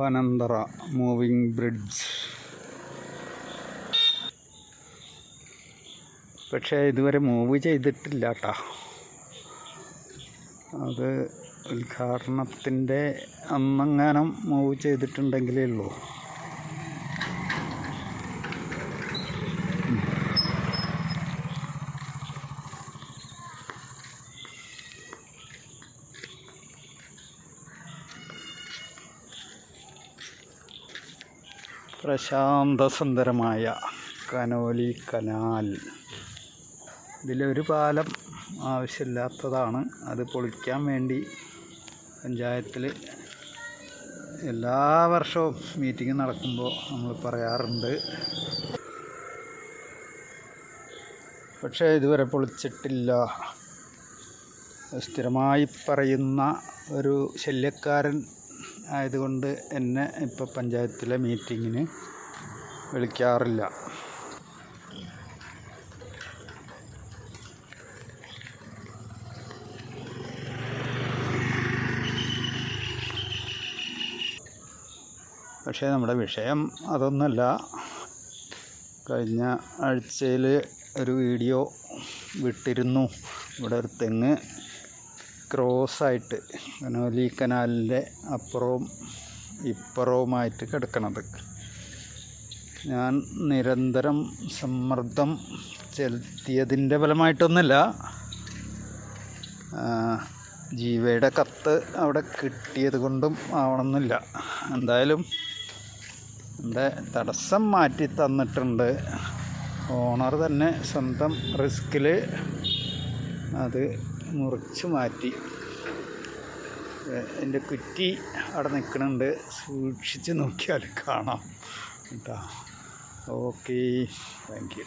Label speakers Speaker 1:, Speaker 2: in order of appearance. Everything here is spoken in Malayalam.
Speaker 1: Panantara moving bridge. പക്ഷേ ഇതുവരെ മൂവ് ചെയ്തിട്ടില്ല കേട്ടോ അത് ഉദ്ഘാടനത്തിന്റെ അന്നെങ്ങാനും മൂവ് ചെയ്തിട്ടുണ്ടെങ്കിലേ ഉള്ളൂ. പ്രശാന്തസുന്ദരമായ കനോലി കനാൽ ഇതിലൊരു പാലം ആവശ്യമില്ലാത്തതാണ്. അത് പൊളിക്കാൻ വേണ്ടി പഞ്ചായത്തിൽ എല്ലാ വർഷവും മീറ്റിംഗ് നടക്കുമ്പോൾ നമ്മൾ പറയാറുണ്ട്. പക്ഷേ ഇതുവരെ പൊളിച്ചിട്ടില്ല. സ്ഥിരമായി പറയുന്ന ഒരു ശല്യക്കാരൻ ആയതുകൊണ്ട് എന്നെ ഇപ്പോൾ പഞ്ചായത്തിലെ മീറ്റിങ്ങിന് വിളിക്കാറില്ല. പക്ഷേ നമ്മുടെ വിഷയം അതൊന്നല്ല കഴിഞ്ഞ ആഴ്ചയിൽ ഒരു വീഡിയോ വിട്ടിരുന്നു. ഇവിടെ ഒരു തെങ്ങ് ക്രോസായിട്ട് കനോലി കനാലിന്റെ അപ്പുറവും ഇപ്പുറവുമായിട്ട് കിടക്കണത്. ഞാൻ നിരന്തരം സമ്മർദ്ദം ചെലുത്തിയതിന്റെ ഫലമായിട്ടൊന്നുമില്ല. ജീവയുടെ കത്ത് അവിടെ കിട്ടിയത് കൊണ്ടും ആവണമെന്നില്ല. എന്തായാലും എന്റെ തടസ്സം മാറ്റി തന്നിട്ടുണ്ട്. ഓണർ തന്നെ സ്വന്തം റിസ്കിൽ അത് മുറിച്ച് മാറ്റി. എന്റെ കുറ്റി അവിടെ നിൽക്കുന്നുണ്ട്. സൂക്ഷിച്ച് നോക്കിയാൽ കാണാം. കേട്ടോ. ഓക്കെ. Thank you.